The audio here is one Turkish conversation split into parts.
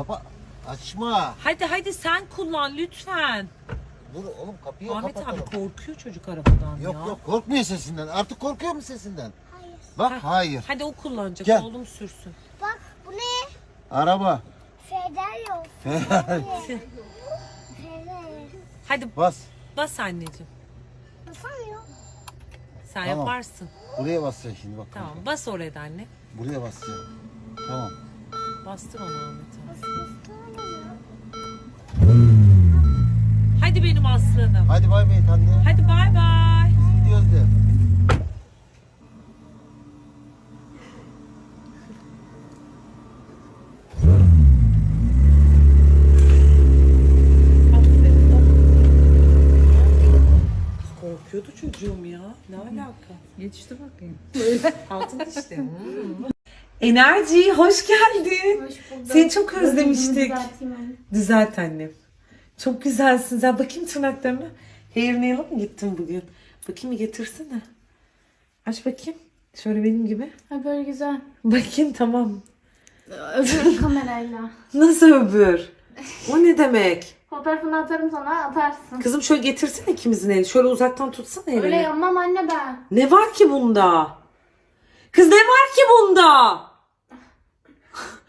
kapa. Açma. Hadi hadi sen kullan lütfen. Dur oğlum kapıyı Ahmet kapatalım. abi korkuyor çocuk arabadan Yok ya. yok korkmuyor sesinden. Artık korkuyor mu sesinden? Hayır. Bak Heh. hayır. Hadi o kullanacak Gel. oğlum sürsün. Bak bu ne? Araba. Feder yok. Feder. Hadi Bas. bas anneciğim. Basamıyor. Sen Tamam. yaparsın. Buraya basacaksın şimdi bak. Tamam bas oraya da anne. Buraya basacaksın. Tamam. Bastır onu Ahmet abi. Hadi benim aslanım. Hadi bay bay anne. Hadi bay bay. Gidiyoruz de. Korkuyordu çocuğum ya. Ne alaka? Yetişti bakayım. Altın işte. Enerji hoş geldin. Hoş. Seni çok özlemiştik. Düzelt annem. Çok güzelsin. Sen bakayım tırnaklarına. Hair nail'a mı gittin bugün? Bakayım bir getirsene. Aç bakayım. Şöyle benim gibi. Ha böyle güzel. Bakayım tamam. Öbür kamerayla. Nasıl öbür? O ne demek? Fotoğrafını atarım sana atarsın. Kızım şöyle getirsene ikimizin eli. Şöyle uzaktan tutsana elini. Öyle yapmam anne ben. Ne var ki bunda? Kız ne var ki bunda?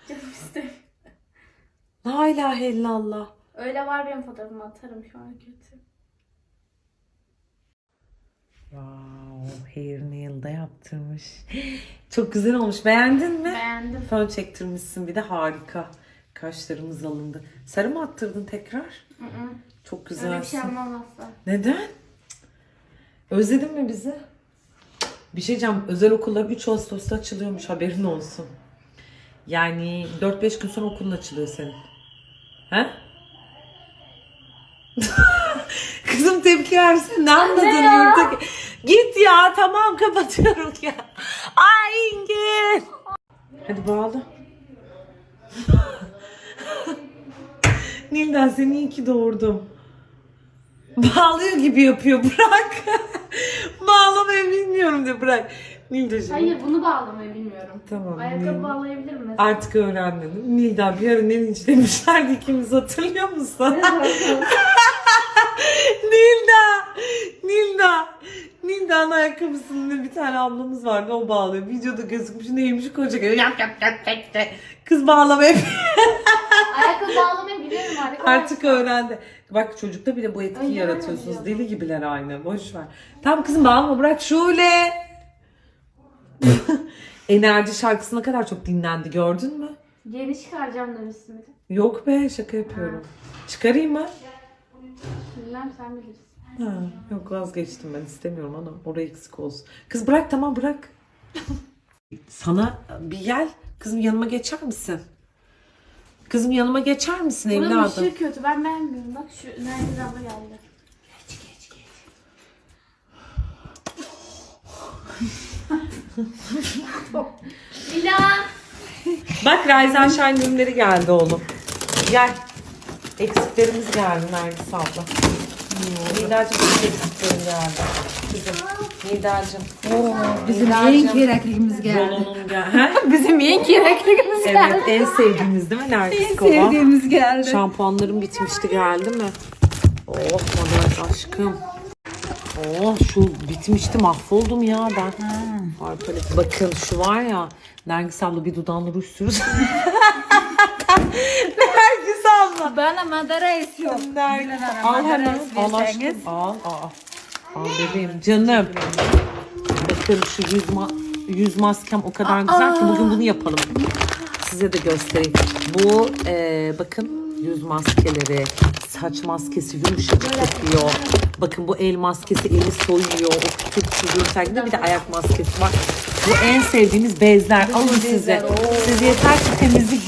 Canım istemiyorum. La ilahe illallah. Öyle var benim fotoğrafımı atarım şu an kötü. Wow, hair nail da yaptırmış. Çok güzel olmuş. Beğendin mi? Beğendim. Fön çektirmişsin bir de harika. Kaşlarımız alındı. Sarı mı attırdın tekrar? Hı hı. Çok Öyle bir güzelsin. şey yapmam asla. Neden? Özledin mi bizi? Bir şey diyeceğim. Özel okullar 3 Ağustos'ta açılıyormuş haberin olsun. Yani 4-5 gün sonra okulun açılıyor senin. He? Kızım tepki versin. Ne anladın yurtta? Git ya tamam kapatıyorum ya. Ay İngil. Hadi bağla. Nilden seni iyi ki doğurdum. Bağlıyor gibi yapıyor bırak. Bağlamayı bilmiyorum de bırak. Nilda'cığım. Hayır bunu bağlamayı bilmiyorum. Tamam. Ayakkabı Nil- bağlayabilir misin? Artık öğrendin. Nilda bir ara ne linçlemişlerdi ikimiz hatırlıyor musun? Nilda! Nilda! Nilda'nın ayakkabısında bir tane ablamız vardı o bağlıyor. Videoda gözükmüş neymiş koca gibi yap yap yap yap yap. Kız bağlamayı Ayakkabı bağlamayı biliyorum arkadaşlar. artık öğrendi. Bak çocukta bile bu etkiyi Ay, yaratıyorsunuz. Deli gibiler aynı. Boş ver. Tamam kızım bağlama bırak şöyle. Enerji şarkısı ne kadar çok dinlendi gördün mü? Yeni çıkaracağım demişsin bir de. Yok be şaka yapıyorum. Çıkarayım mı? Bilmem sen bilirsin. Ha, yok vazgeçtim ben istemiyorum ana. Oraya eksik olsun. Kız bırak tamam bırak. Sana bir gel. Kızım yanıma geçer misin? Kızım yanıma geçer misin Buranın evladım? ışığı kötü ben beğenmiyorum. Bak şu Nergis abla geldi. Milan. Bak Ryzen Shine ürünleri geldi oğlum. Gel. Eksiklerimiz geldi Nergis abla. Nidacığım senin eksiklerin geldi. Kızım. Nidacığım. Bizim en gerekliliğimiz geldi. Ha? Bizim en gerekliliğimiz Evet en sevdiğimiz değil mi Nergis Kova? Sevdiğimiz geldi. Şampuanlarım bitmişti geldi mi? Oh Madem aşkım. Oh şu bitmişti mahvoldum ya ben. Harika. Bakın şu var ya. Nergis abla bir dudağını ruj sürürsün. Abla. Bana madara esiyor. Nergis. Al hemen. Al aşkım. Al. Al. Al bebeğim. Canım. Bakın şu yüz, ma- yüz maskem o kadar güzel ki bugün bunu yapalım. Size de göstereyim. Bu e, bakın yüz maskeleri, saç maskesi yumuşacık kokuyor. Bakın bu el maskesi eli soyuyor. O küçük çocuğun sergide bir de ayak maskesi var. Bu en sevdiğimiz bezler. Alın size. Siz yeter ki temizlik.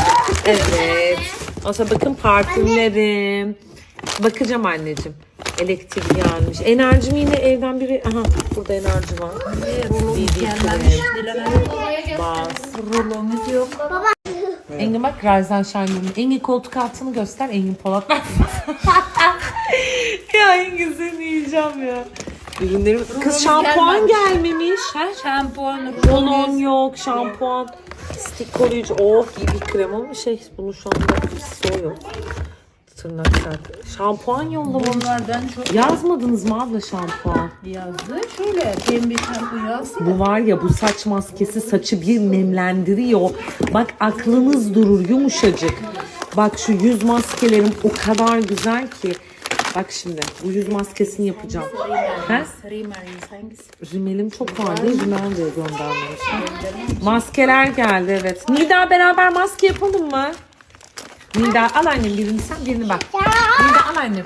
evet. Zaman bakın parfümlerim. Bakacağım anneciğim. Elektrik gelmiş. Enerjim yine evden biri... Aha burada enerji var. Bas. Rulomuz yok. Engin bak Ryzen Shine'ın. Engin koltuk altını göster. Engin Polat. ya Engin seni yiyeceğim ya. Ürünlerim... Kız şampuan gelmemiş. Ha? Şampuan, Kolon yok, şampuan. Stik koruyucu. Oh iyi bir krem ama şey bunu şu anda birisi yok. Tırnak sert. Şampuan yollamış. Bunlardan çok Yazmadınız mı abla şampuan? yazdı. Şöyle pembe şampu yazdı. Bu var ya bu saç maskesi saçı bir nemlendiriyor. Bak aklınız durur yumuşacık. Bak şu yüz maskelerim o kadar güzel ki. Bak şimdi bu yüz maskesini yapacağım. He? Hangisi? Rimelim çok vardı. Rimel diye göndermiş. Maskeler geldi evet. Nida beraber maske yapalım mı? Nida al annem birini sen birini bak. Nida al annem.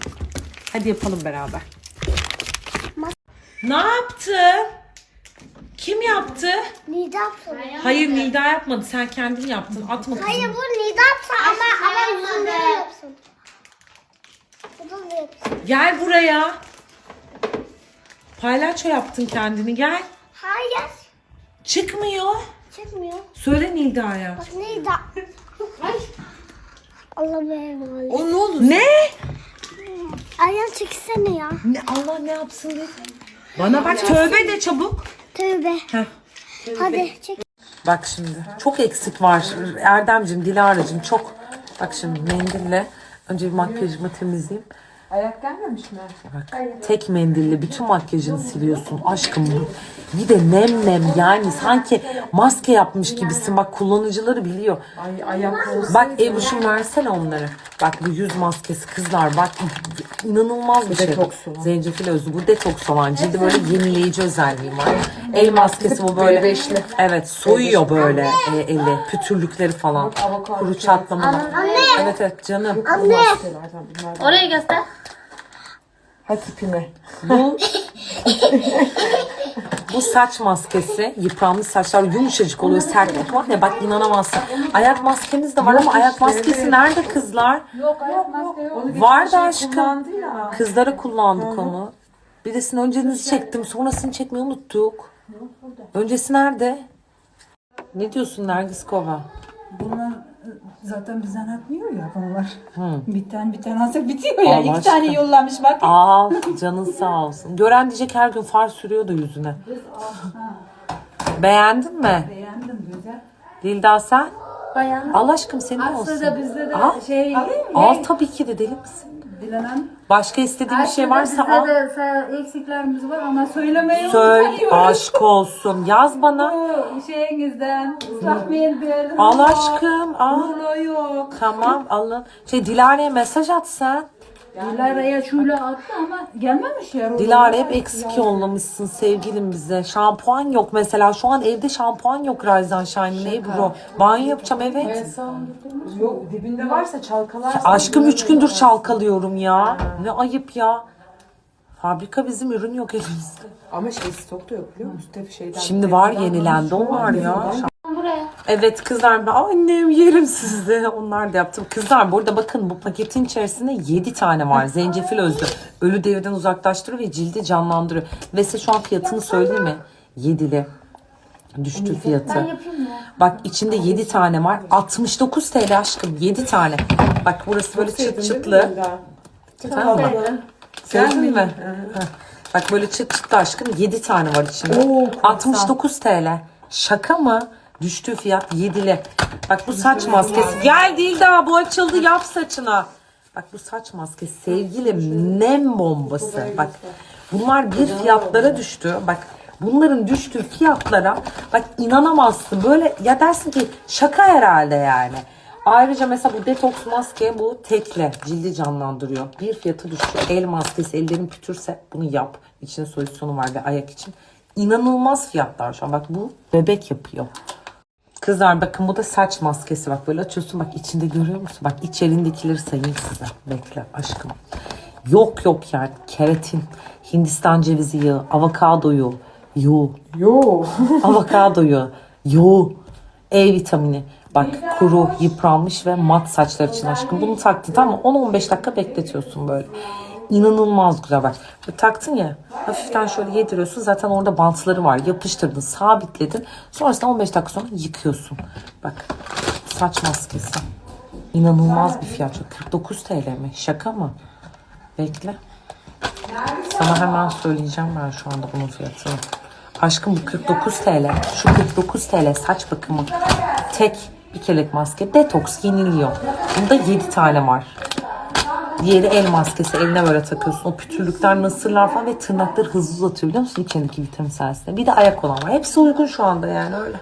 Hadi yapalım beraber. Ne yaptı? Kim yaptı? Nidap soruyor. Hayır Nida yapmadı. Sen kendin yaptın. Atma kızım. Hayır bu Nidap'sa ama ama yüzünde yapsın. Gel buraya. Palyaço yaptın kendini gel. Hayır. Çıkmıyor. Çıkmıyor. Söyle Nida'ya. Bak Nidap. Allah belanı. O ne oldu? Ne? Ayağın çeksene ya. Ne Allah ne yapsın dedi. Bana bak tövbe de çabuk. Tövbe. Heh. Hadi çek. Bak şimdi çok eksik var. Erdemcim, Dilara'cım çok. Bak şimdi mendille önce bir makyajımı temizleyeyim. Ayak gelmemiş mi? Bak tek mendille bütün makyajını siliyorsun aşkım. Bir de nem nem yani sanki maske yapmış gibisin. Bak kullanıcıları biliyor. Ay ayak Bak Ebuş'um versene onları. Bak bu yüz maskesi kızlar bak inanılmaz bir şey. Zencefil özü bu detoks olan cildi böyle yenileyici özelliği var. El maskesi bu böyle. Evet soyuyor böyle e, eli pütürlükleri falan. Kuru çatlamalar. Evet evet canım. Orayı göster. Ha tipine. Bu bu saç maskesi yıpranmış saçlar yumuşacık oluyor sertlik var ya bak inanamazsın. Ayak maskemiz de var ama ayak maskesi nerede kızlar? Yok ayak maske yok. Var da aşkım. Kızlara kullandık onu. Birisini öncenizi çektim sonrasını çekmeyi unuttuk. Öncesi nerede? Ne diyorsun Nergis Kova? Bunlar zaten bizden atmıyor ya bunlar. Bir tane bir tane alsak bitiyor ya. Allah İki tane aşkına. yollamış bak. Al canın sağ olsun. Gören diyecek her gün far sürüyor da yüzüne. Beğendin mi? Beğendim güzel. Dilda sen? Bayan. Allah aşkım senin olsun. Aslında bizde de Al. şey Al tabii ki de deli misin? Dilan Hanım. Başka istediğin bir şey varsa al. de sa- eksiklerimiz var ama söylemeyi Söyle aşk olsun. Yaz bana. Bu şeyinizden ıslak mendil. Al aşkım al. Rulo yok. Tamam alın. Şey Dilara'ya mesaj at sen. Dilara'ya şöyle attı ama gelmemiş ya. Dilara hep eksik yollamışsın sevgilim bize. Şampuan yok mesela. Şu an evde şampuan yok Ryzen Shine'ın Ebru. Banyo yapacağım evet. Yok dibinde varsa çalkalar. Aşkım üç gündür çalkalıyorum ya. Ne ayıp ya. Fabrika bizim ürün yok elimizde. Ama şey stokta yok biliyor musun? Tabii şeyden. Şimdi var yenilendi onlar ya. Buraya. Evet kızlar ben annem yerim sizde. Onlar da yaptım. Kızlar burada bakın bu paketin içerisinde 7 tane var. Zencefil özlü. Ölü deriden uzaklaştırıyor ve cildi canlandırıyor. Ve size şu an fiyatını söyleyeyim mi? 7'li. Düştü fiyatı. Yapayım. Bak içinde 7 tane var. 69 TL aşkım 7 tane. Bak burası böyle çıt çıtlı. Tamam mı? Sevdin mi? Bak böyle çıt çıtlı aşkım 7 tane var içinde. 69 TL. Şaka mı? Düştüğü fiyat 7'li. Bak bu saç maskesi. Gel değil daha bu açıldı yap saçına. Bak bu saç maskesi sevgilim nem bombası. Bak bunlar bir fiyatlara düştü. Bak bunların düştüğü fiyatlara bak inanamazsın. Böyle ya dersin ki şaka herhalde yani. Ayrıca mesela bu detoks maske bu tekle cildi canlandırıyor. Bir fiyatı düşüyor. El maskesi ellerin pütürse bunu yap. İçinde solüsyonu var ve ayak için. İnanılmaz fiyatlar şu an. Bak bu bebek yapıyor. Kızlar bakın bu da saç maskesi. Bak böyle açıyorsun bak içinde görüyor musun? Bak içerindekileri sayayım size. Bekle aşkım. Yok yok yani keratin, Hindistan cevizi yağı, avokadoyu, yoğu, Yo. avokadoyu, yoğu, E vitamini. Bak kuru, yıpranmış ve mat saçlar için aşkım. Bunu taktın tamam mı? 10-15 dakika bekletiyorsun böyle. İnanılmaz güzel bak. Taktın ya hafiften şöyle yediriyorsun. Zaten orada bantları var. Yapıştırdın, sabitledin. Sonrasında 15 dakika sonra yıkıyorsun. Bak saç maskesi. İnanılmaz bir fiyat. Çok 49 TL mi? Şaka mı? Bekle. Sana hemen söyleyeceğim ben şu anda bunun fiyatını. Aşkım bu 49 TL. Şu 49 TL saç bakımı. Tek bir kelek maske. Detoks yeniliyor. Bunda 7 tane var. Diğeri el maskesi. Eline böyle takıyorsun. O pütürlükler, nasırlar falan ve tırnakları hızlı uzatıyor biliyor musun? İçindeki vitamin sayesinde. Bir de ayak olan var. Hepsi uygun şu anda yani öyle.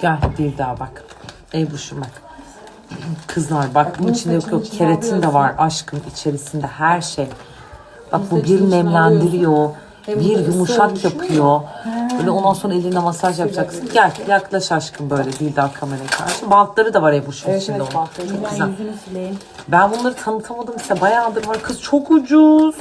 Gel bir daha bak. Ey bu bak. Kızlar bak bunun içinde yok yok keratin de var aşkım içerisinde her şey. Bak bu bir nemlendiriyor. Bir yumuşak yapıyor. Böyle ondan sonra eline masaj yapacaksın. Gel yaklaş aşkım böyle değil daha kameraya karşı. Bantları da var Ebuş'un içinde onun. Çok güzel. Ben bunları tanıtamadım size. Bayağıdır var. Kız çok ucuz.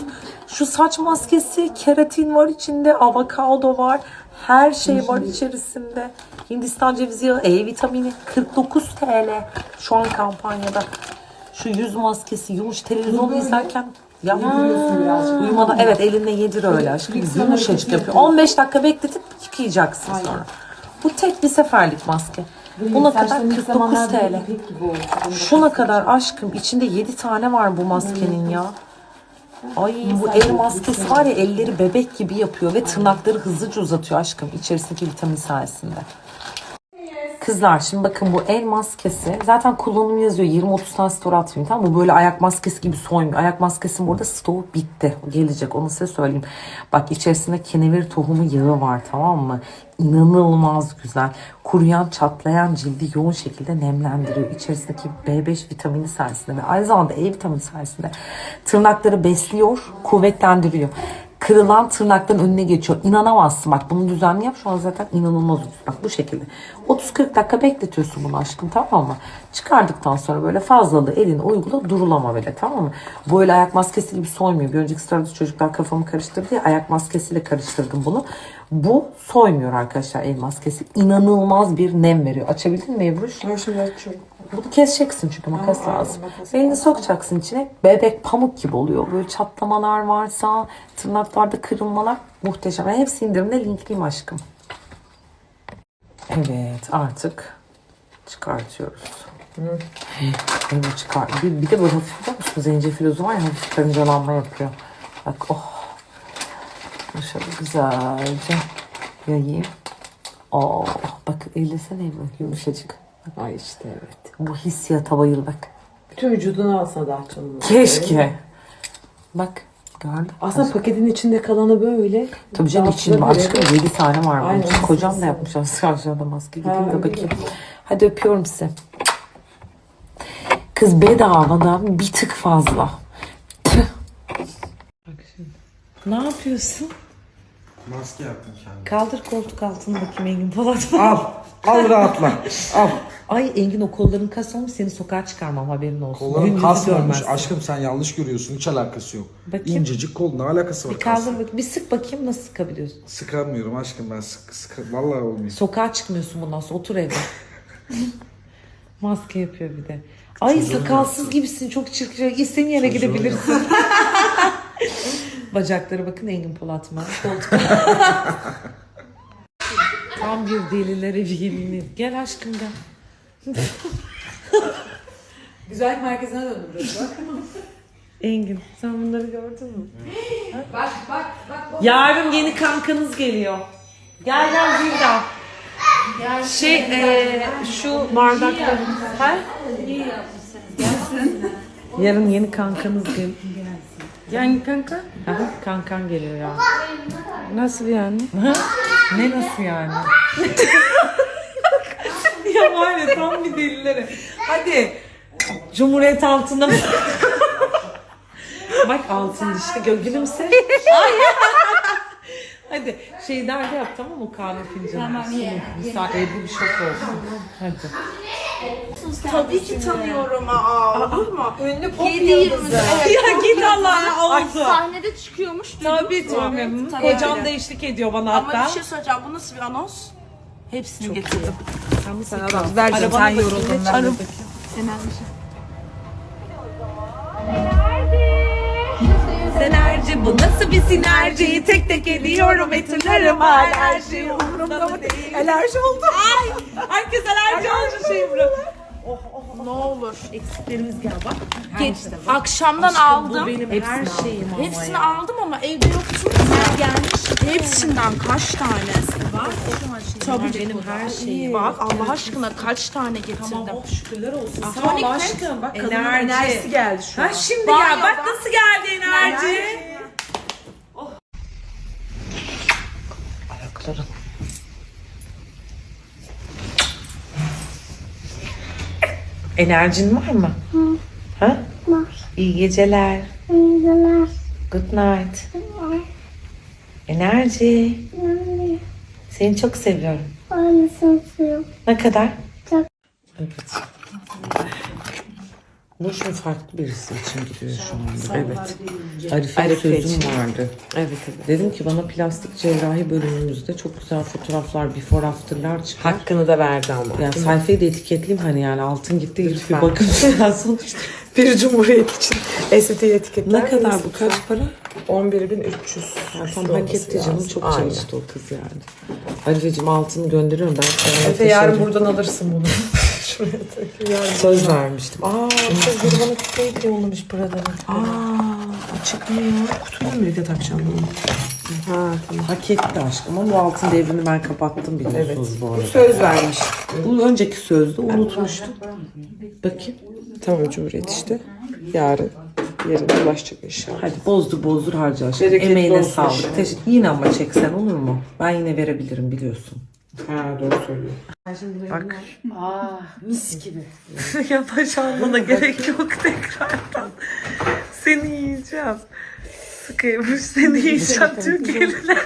Şu saç maskesi, keratin var içinde, avokado var. Her şey var içerisinde. Hindistan cevizi yağı, E vitamini 49 TL. Şu an kampanyada. Şu yüz maskesi, yumuş televizyonu izlerken ya uyumadan evet elinle yedir öyle aşkım. Yumuşacık yapıyor. 15 dakika bekletip yıkayacaksın sonra. Bu tek bir seferlik maske. Buna kadar 49 TL. Şuna kadar aşkım içinde 7 tane var bu maskenin ya. Ay bu el maskesi var ya elleri bebek gibi yapıyor ve tırnakları hızlıca uzatıyor aşkım içerisindeki vitamin sayesinde. Kızlar şimdi bakın bu el maskesi zaten kullanım yazıyor 20-30 tane store atmayayım tamam? Bu böyle ayak maskesi gibi soymuyor. Ayak maskesinin burada stoğu bitti. Gelecek onu size söyleyeyim. Bak içerisinde kenevir tohumu yağı var tamam mı? İnanılmaz güzel. Kuruyan çatlayan cildi yoğun şekilde nemlendiriyor. İçerisindeki B5 vitamini sayesinde ve aynı zamanda E vitamini sayesinde tırnakları besliyor, kuvvetlendiriyor kırılan tırnakların önüne geçiyor. İnanamazsın bak bunu düzenli yap şu an zaten inanılmaz ucuz. Bak bu şekilde. 30-40 dakika bekletiyorsun bunu aşkım tamam mı? Çıkardıktan sonra böyle fazlalığı eline uygula durulama böyle tamam mı? Böyle ayak maskesi gibi soymuyor. Bir önceki sırada çocuklar kafamı karıştırdı ya ayak maskesiyle karıştırdım bunu. Bu soymuyor arkadaşlar el maskesi. İnanılmaz bir nem veriyor. Açabildin mi Ebruş? Ben şimdi açıyorum. Bunu keseceksin çünkü makas lazım. Elini sokacaksın içine. Bebek pamuk gibi oluyor. Böyle çatlamalar varsa, tırnaklarda kırılmalar muhteşem. Ben hepsi indirimde linkliyim aşkım. Evet artık çıkartıyoruz. Bunu çıkar. Bir, bir de böyle hafif biliyor musun? Zencefil var ya hafif karıncalanma yapıyor. Bak oh. Şöyle güzelce yayayım. Oh bak ellesene bak yumuşacık. Ay işte evet. Bu hissiyata bayıl bak. Bütün vücudunu alsa daha canım. Keşke. Bak gördün. Aslında paketin içinde kalanı böyle. Tabii canım içinde var. Aşkım 7 tane var bunun Aynen. için. Kocam da yapmış aslında maske gideyim de bakayım. Hadi öpüyorum sizi. Kız bedavadan bir tık fazla. Tüh. Ne yapıyorsun? Maske yaptım kendim. Kaldır koltuk altını bakayım Engin Polat. Al. Al rahatla. Al. Ay Engin o kolların kas olmuş seni sokağa çıkarmam haberin olsun. Kolların kasmamış. görmezsin. Aşkım sen yanlış görüyorsun. Hiç alakası yok. Bakayım. İncecik kol ne alakası var? Bir kaldır bak, bir sık bakayım nasıl sıkabiliyorsun. Sıkamıyorum aşkım ben sık sık vallahi olmuyor. Sokağa çıkmıyorsun bundan sonra otur evde. Maske yapıyor bir de. Ay sakalsız gibisin çok çirkin. İstediğin yere gidebilirsin. Bacakları bakın Engin Polat mı? Koltuk. Tam bir delilere bir gelini. Gel aşkım gel. Güzellik merkezine döndüm burası bak. Engin sen bunları gördün mü? Bak bak bak. Yarın yeni kankanız geliyor. Gel gel Zilda. Şey eee, şu bardakları. Ha? Yarın yeni kankanız geliyor. Yani kanka? Aha, kankan geliyor ya. Nasıl yani? Ne nasıl yani? ya var ya tam bir delilere. Hadi. Cumhuriyet altında Bak altın dişli gö- gülümse. Hadi şey derdi yap tamam mı o kahve fincanı? Tamam ye. Müsaade Ebru bir şok olsun. Hadi. Tabii ki tanıyorum. Aa, olur mu? Ünlü pop ya git Allah'a oldu. Sahnede çıkıyormuş. duydunuz Tabii mu? tabii. Kocam da eşlik ediyor bana Ama hatta. bir şey söyleyeceğim. Bu nasıl bir anons? Hepsini getirdim. Vereceğim sen yoruldun. Arım. Sinerji bu nasıl bir sinerji? Tek tek ediyorum etinlerim alerji. Umurumda mı değil? Alerji oldu. Ay, herkes alerji oldu bro. Oh oh Ne olur. Eksiklerimiz gel bak. Geç. Akşamdan Bu aldım. benim her şeyim ama Hepsini ya. aldım ama evde yoktu. Sen gelmiş. Hepsinden kaç tanesi var? Tabii benim her şeyim. Bak Allah aşkına kaç tane getirdim. Tamam oh şükürler olsun. Sağ Tonik ol aşkım. Bak kadının Enerji. enerjisi geldi şu an. Ha şimdi Banyoda. gel bak nasıl geldi enerji. Ayakların. Enerjin var mı? Ha? Var. İyi geceler. İyi günler. Good night. Enerji. Seni çok seviyorum. Aynısını suyu. Ne kadar? Çok. Evet. Nur şimdi farklı birisi için gidiyor şu anda. Evet. Arife, Arife sözüm için. vardı. Evet evet. Dedim ki bana plastik cerrahi bölümümüzde çok güzel fotoğraflar, before after'lar çıkar. Hakkını da verdi ama. Ya sayfayı da etiketleyeyim hani yani altın gitti gidip bir bakın sonuçta. Bir cumhuriyet için estetiği etiketler. Ne kadar bu kaç para? 11.300. Ya tam hak etti canım çok çalıştı o kız yani. Arifeciğim altını gönderiyorum ben sana. Efe yarın buradan alırsın bunu. Şuraya tak. Yarın. Söz vermiştim. Aa Kız biri bana küpe hediye yollamış Prada'nın. Aa, çıkmıyor. Kutuyu mu birlikte takacağım bunu? Ha tamam. Hak etti aşkım ama bu altın devrini ben kapattım biliyorsunuz Evet. bu Bu arada. söz vermiş. Bu önceki sözde unutmuştum. Bakayım. Tamam Cumhuriyet işte. Yarın. Yarın ulaşacak inşallah. Hadi bozdur bozdur harca aşkım. Bereketli Emeğine olsun sağlık. inşallah. Teşekkür. Yine ama çeksen olur mu? Ben yine verebilirim biliyorsun. Ha doğru söylüyor. Bak. Mis gibi. Yavaş almana gerek yok tekrardan. Seni yiyeceğim. Sıkıymış seni yiyeceğim Türkiye'liler.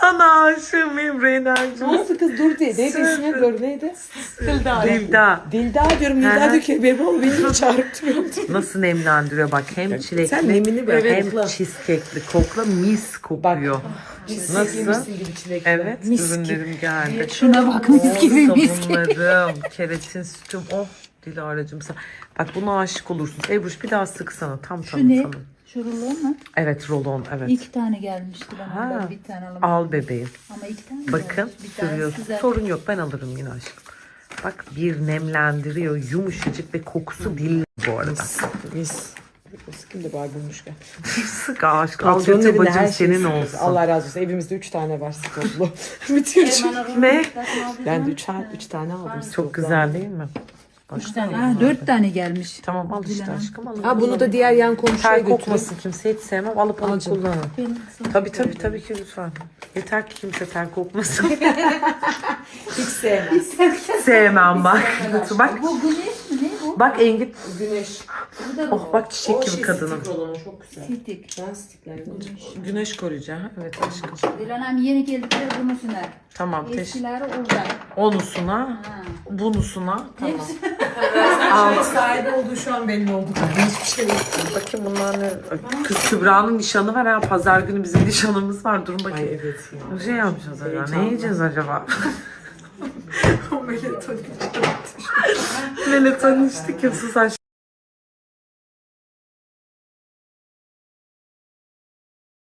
Sana aşığım Emre Enerji. Nasıl kız dur diye. Neydi ismi? Dur neydi? Dilda. Dilda. Dilda diyorum. Dilda diyor ki benim oğlum beni çağırıp duruyor. Nasıl nemlendiriyor bak hem çilekli Sen nemini hem kokla. cheesecake'li kokla mis kokuyor. Nasıl? gibi çilekli. Evet ürünlerim geldi. Şuna bak mis gibi mis gibi. Sabunlarım, keratin sütüm. Oh Dilara'cığım sen. Bak buna aşık olursun. Ebruş bir daha sıksana. Tam Şu ne? tam. Şu rulo mu? Evet rolon evet. İki tane gelmişti bana. Ha. Ben bir tane alamadım. Al bebeğim. Ama iki tane Bakın gelmiş. Bir tanesi sürüyorsun. güzel. Sorun yok ben alırım yine aşkım. Bak bir nemlendiriyor yumuşacık ve kokusu dil bu arada. Mis. Sıkın da bari bulmuşken. Sık aşk. Al Patronun götür evinde bacım her şey senin sıkı. olsun. Allah razı olsun. Evimizde üç tane var stoklu. Bitiyor çünkü. Ne? Ben de üç, tane- üç tane aldım. stoklu. Çok güzel değil mi? Üç tane. Ha, dört tane gelmiş. Tamam al işte aşkım al. Ha bunu da diğer yan komşuya ter götürün. kokmasın kimse hiç sevmem alıp alıp Alacağım. kullanın. Tabii tabii tabii ki lütfen. Yeter ki kimse ter kokmasın. Hiç sevmem. Sevmem bak. bak Bu ne bu? Bak Engin. Güneş. Bu da Oh bak çiçek O gibi şey kadının. stik olanı çok güzel. Sitik. Ben stikler Güneş koruyucu ha. Evet aşkım. Dilanam yeni geldiler bunu. Tamam teşekkür. Eskileri orada. Onusuna, Ha. bunusuna. Tamam. Alt. Sahibi olduğu şu an belli oldu. Hiçbir şey yok. Bakayım bunlar ne? Kız Kübra'nın nişanı var ha. Pazar günü bizim nişanımız var. Durun Ay bakayım. evet ya. Bir şey yapacağız acaba. Ne yiyeceğiz acaba? Melatonin içtik ya sus aşkım.